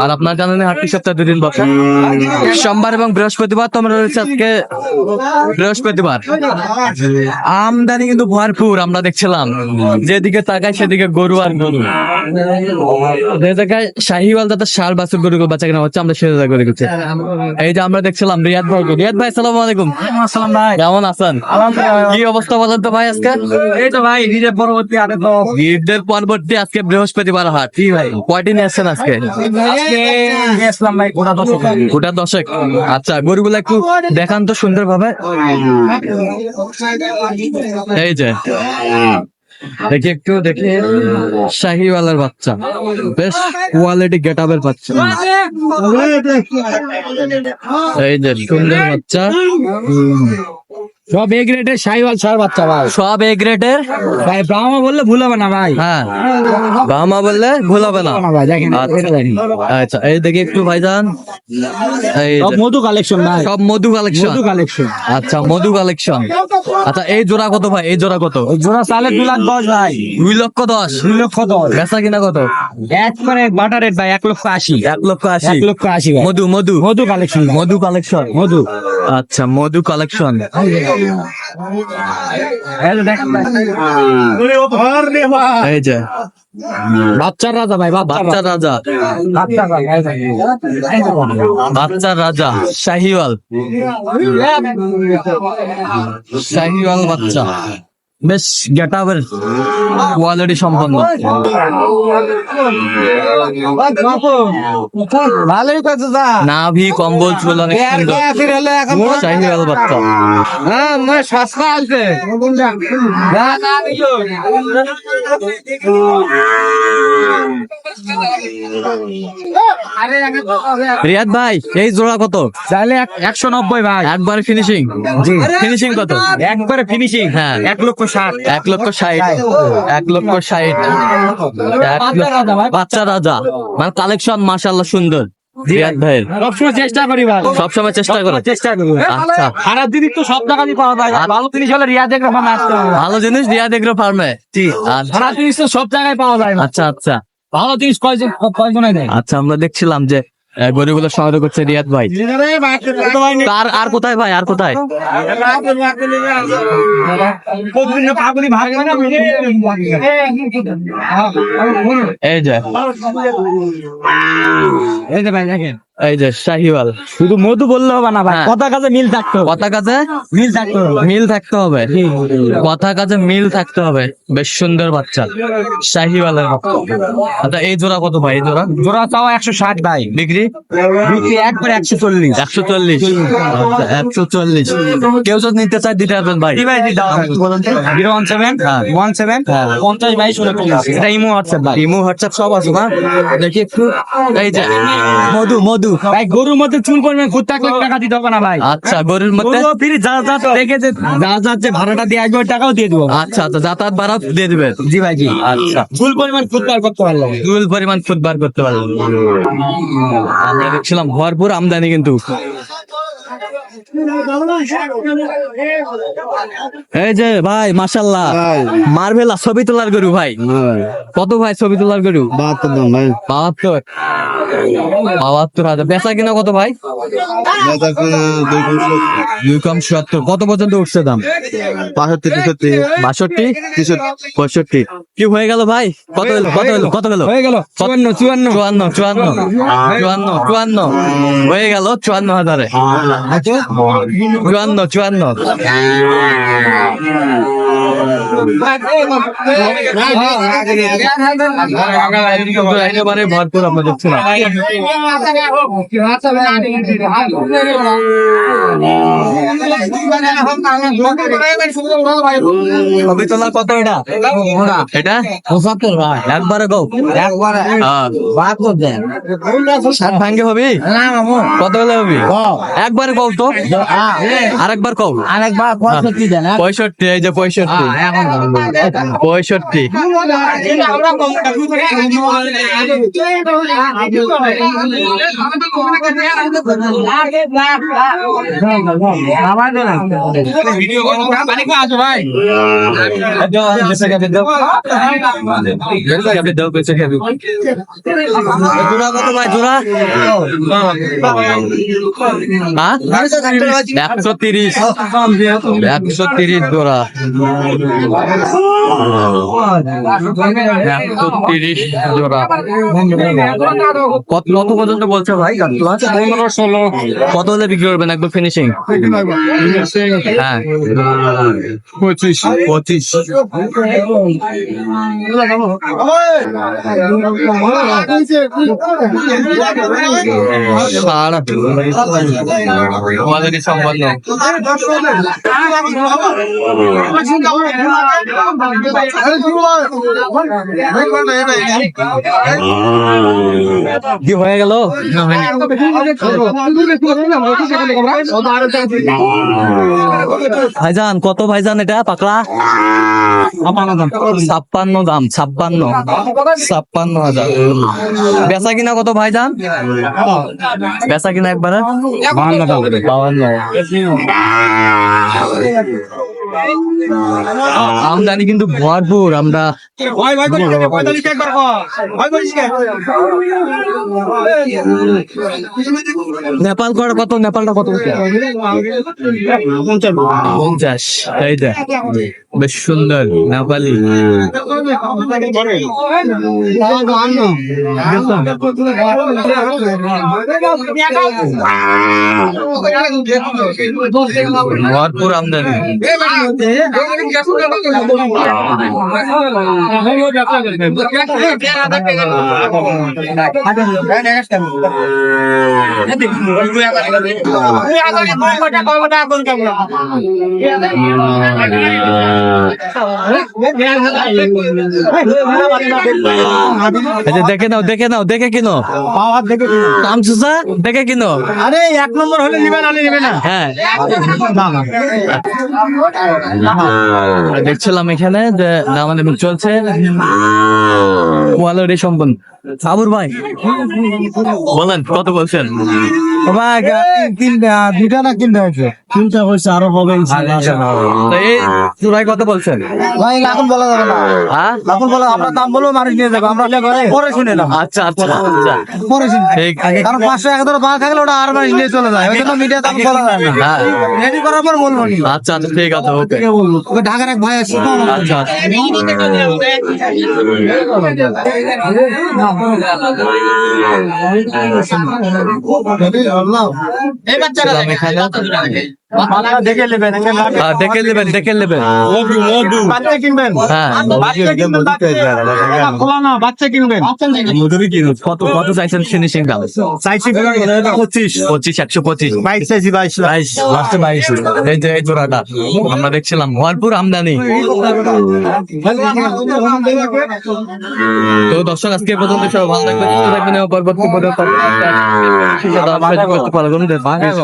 আর আপনার জানেন দুদিন বসে। সোমবার এবং বৃহস্পতিবার তোমরা রয়েছে আজকে বৃহস্পতিবার। আমদানি কিন্তু ভরপুর, আমরা দেখছিলাম। যেদিকে তাকাই সেদিকে গরু আর গরু। জায়গায় শাহিওয়াল দাদা সার বাছুর গরু বাচ্চা কেনা হচ্ছে আমরা সে জায়গায় দেখছি এই যে আমরা দেখছিলাম রিয়াদ ভাই রিয়াদ ভাই সালাম আলাইকুম। কেমন আছেন? কি অবস্থা বলেন তো ভাই আজকে? এই তো ভাই নিজের পরবর্তী আরে তো। ঈদের পরবর্তী আজকে বৃহস্পতিবার হাট। কি ভাই। কয়টি আসছেন আজকে? আজকে আসলাম ভাই গোটা দশ গোটা দশেক? আচ্ছা গরুগুলো একটু দেখান তো সুন্দর ভাবে এই যে। দেখি একটু দেখি। শাহিওয়ালার বাচ্চা। বেশ কোয়ালিটি গেট আপের বাচ্চা। এই যে সুন্দর বাচ্চা। সব এ গ্রেডের সাইওয়াল সার বাচ্চা ভাই। সব এ গ্রেডের ভাই ব্রাহ্মা বললে ভুল হবে না ভাই। হ্যাঁ। বামা বললে ভুল হবে না। আচ্ছা। আচ্ছা এই দেখি একটু ভাইজান। সব মধু কালেকশন ভাই। সব মধু কালেকশন মধু কালেকশন আচ্ছা মধু কালেকশন আচ্ছা এই জোড়া কত ভাই? এই জোড়া কত? জোড়া চালে দু লাখ দশ ভাই। দুই লক্ষ দশ। দুই লক্ষ দশ। বেচা কিনা কত? একবারে বাটার রেট ভাই এক লক্ষ আশি। এক লক্ষ আশি। এক লক্ষ আশি মধু মধু। মধু কালেকশন মধু কালেকশন মধু। আচ্ছা মধু কালেকশন এই যে যে। বাচ্চার রাজা ভাই বাচ্চার বাচ্চা রাজা। বাচ্চার বাচ্চা রাজা শাহিওয়াল। শাহিওয়াল বাচ্চা। বেশ গেটাবের কোয়ালিটি সম্পন্ন। ভালোই যা। নাভি কম্বল চুল অনেক সুন্দর। বাচ্চা। হ্যাঁ মানে সস্তা রিয়াদ ভাই এই জোড়া কত? চাইলে একশো নব্বই ভাই। একবার ফিনিশিং ফিনিশিং কত? একবারে ফিনিশিং হ্যাঁ। এক লক্ষ ষাট। এক লক্ষ ষাট। এক লক্ষ ষাট। বাচ্চা রাজা মানে কালেকশন মাশাল্লাহ সুন্দর। রিয়াদ ভাইয়ের। সবসময় চেষ্টা করি ভাই। সবসময় চেষ্টা করে। চেষ্টা করি আচ্ছা। খারাপ জিনিস তো সব জায়গায় পাওয়া যায়। ভালো জিনিস হলে আসতে হবে। ভালো জিনিস রিয়াদ এগ্রো ফার্মে আচ্ছা। খারাপ জিনিস তো সব জায়গায় পাওয়া যায়। আচ্ছা আচ্ছা। ভালো জিনিস কয়জন কয়জনে দেয়? আচ্ছা আমরা দেখছিলাম যে গরুগুলো করছে রিয়াদ ভাই। আর কোথায় ভাই? আর কোথায়? এই যে। এই যে ভাই দেখেন। এই যে শাহিওয়াল। শুধু মধু বললে হবে না ভাই হ্যাঁ। কথা কাজে মিল থাকতো কথা কাজে মিল থাকতো মিল থাকতে হবে। কথা কাজে মিল থাকতে হবে। বেশ সুন্দর বাচ্চা শাহিওয়ালের আচ্ছা এই জোড়া কত ভাই? এই জোড়া? জোড়া চাও একশো ষাট ভাই। বিক্রি? বিক্রি একবারে একশো চল্লিশ। একশো চল্লিশ। একশো চল্লিশ। কেউ যদি নিতে চায় দিতে পারবেন ভাই। জিরো ওয়ান সেভেন হ্যাঁ। ওয়ান সেভেন হ্যাঁ। পঞ্চাশ বাইশ এটা ইমো হোয়াটসঅ্যাপ ভাই। ইমো হোয়াটসঅ্যাপ সব আছে না দেখি একটু। এই যে মধু মধু। ভাই গরুর মধ্যে চুল পরিমাণ খুদ থাকলে টাকা দিতে হবে না ভাই। আচ্ছা গরুর মধ্যে ফিরে যা যা দেখে যে যা যা যে ভাড়াটা দিয়ে আসবে টাকাও দিয়ে দেবো। আচ্ছা আচ্ছা যাতায়াত ভাড়া দিয়ে দেবে জি ভাই জি। আচ্ছা। চুল পরিমাণ খুদ বার করতে পারলাম চুল পরিমাণ খুদ বার করতে পারলেন আমরা দেখছিলাম ভরপুর আমদানি কিন্তু। এই যে ভাই মাশাল্লাহ মার্বেলা ছবি তোলার গরু ভাই। কত ভাই ছবি তোলার গরু? বাহাত্তর দাম ভাই। বাহাত্তর। বাহাত্তর হাজার। বেচা কিনা কত ভাই? দুই কম সত্তর। কত পর্যন্ত উঠছে দাম? বাষট্টি তেষট্টি। বাষট্টি? পঁয়ষট্টি। কি হয়ে গেল ভাই? কত হলো কত হলো কত গেল? হয়ে গেল। চুয়ান্ন চুয়ান্ন। চুয়ান্ন চুয়ান্ন চুয়ান্ন। চুয়ান্ন হয়ে গেল চুয়ান্ন হাজারে। চুয়ান্ন চুয়ান্ন। একেবারে ভরপুর আমরা দেখছিলাম কত এটা এটা পঁচাত্তর ভাই একবারে গো একবারে হ্যাঁ। ষাট ভাঙ্গে হবে কত হলে হবে একবারে কও তো আরেকবার কও আরেকবার পঁয়ষট্টি দেন হ্যাঁ? পঁয়ষট্টি এই যে পঁয়ষট্টি হ্যাঁ, এখন পঁয়ষট্টি একশো তিরিশ একশো তিরিশ জোড়া। একশো তিরিশ জোড়া কত পর্যন্ত বলছে ভাই পনেরো ষোলো কত হলে বিক্রি করবেন একদম ফিনিশিং হ্যাঁ পঁচিশ পঁচিশ কি হয়ে গেল ভাইজান কত ভাইজান এটা? পাকড়া? ছাপ্পান্ন। দাম ছাপ্পান্ন। ছাপ্পান্ন হাজার। বেচা কিনা কত ভাই দাম বেচা কিনা একবারে? বাউান্ন আমদানি কিন্তু ভরপুর আমরা নেপাল কর কত? নেপালটা কত? পঞ্চাশ যে বেশ সুন্দর নেপালি। ভরপুর আমদানি। এই দেখে নাও দেখে নাও দেখে কিনো। দাম সুসা দেখে কিনো। আরে এক নম্বর হলে নিবে না। নিবে না হ্যাঁ দেখছিলাম এখানে যে আমাদের চলছে। সম্পন্ন সাবুর ভাই বলেন কত বলছেন? দুটা না কিনতে হয়েছে? তিনটা হয়েছে আরও হবে তো কত বলছেন? ভাই এখন বলা যাবে না। হ্যাঁ? এখন বলা আমরা দাম বলব মানুষ নিয়ে যাব আমরা পরে শুনে না আচ্ছা আচ্ছা আচ্ছা। পরে শুনে কারণ পাঁচশো এক ধরো বাঁ থাকলে ওটা আর মানুষ নিয়ে চলে যায়। ওই জন্য মিডিয়া দাম বলা যায় না। হ্যাঁ। রেডি করার পর বলব আচ্ছা আচ্ছা ঠিক আছে ওকে। ঢাকার এক ভাই আসছে তো আচ্ছা আচ্ছা। এই বাচ্চারা দেখে নেবেন হ্যাঁ, দেখে নেবেন দেখে নেবেন। বাচ্চা কিনবেন। হ্যাঁ বাচ্চা কিনবেন বাচ্চা খোলা না বাচ্চা কিনবেন। কত কত চাইছেন ফিনিশিং দাম? চাইছি পঁচিশ। পঁচিশ। একশো পঁচিশ। বাইশ চাইছি বাইশ বাইশ লাস্টে বাইশ। এই যে এই জোড়াটা। আমরা দেখছিলাম ভরপুর আমদানি। তো দর্শক আজকে পর্যন্ত ভালো থাকবেন পরবর্তী পর্যন্ত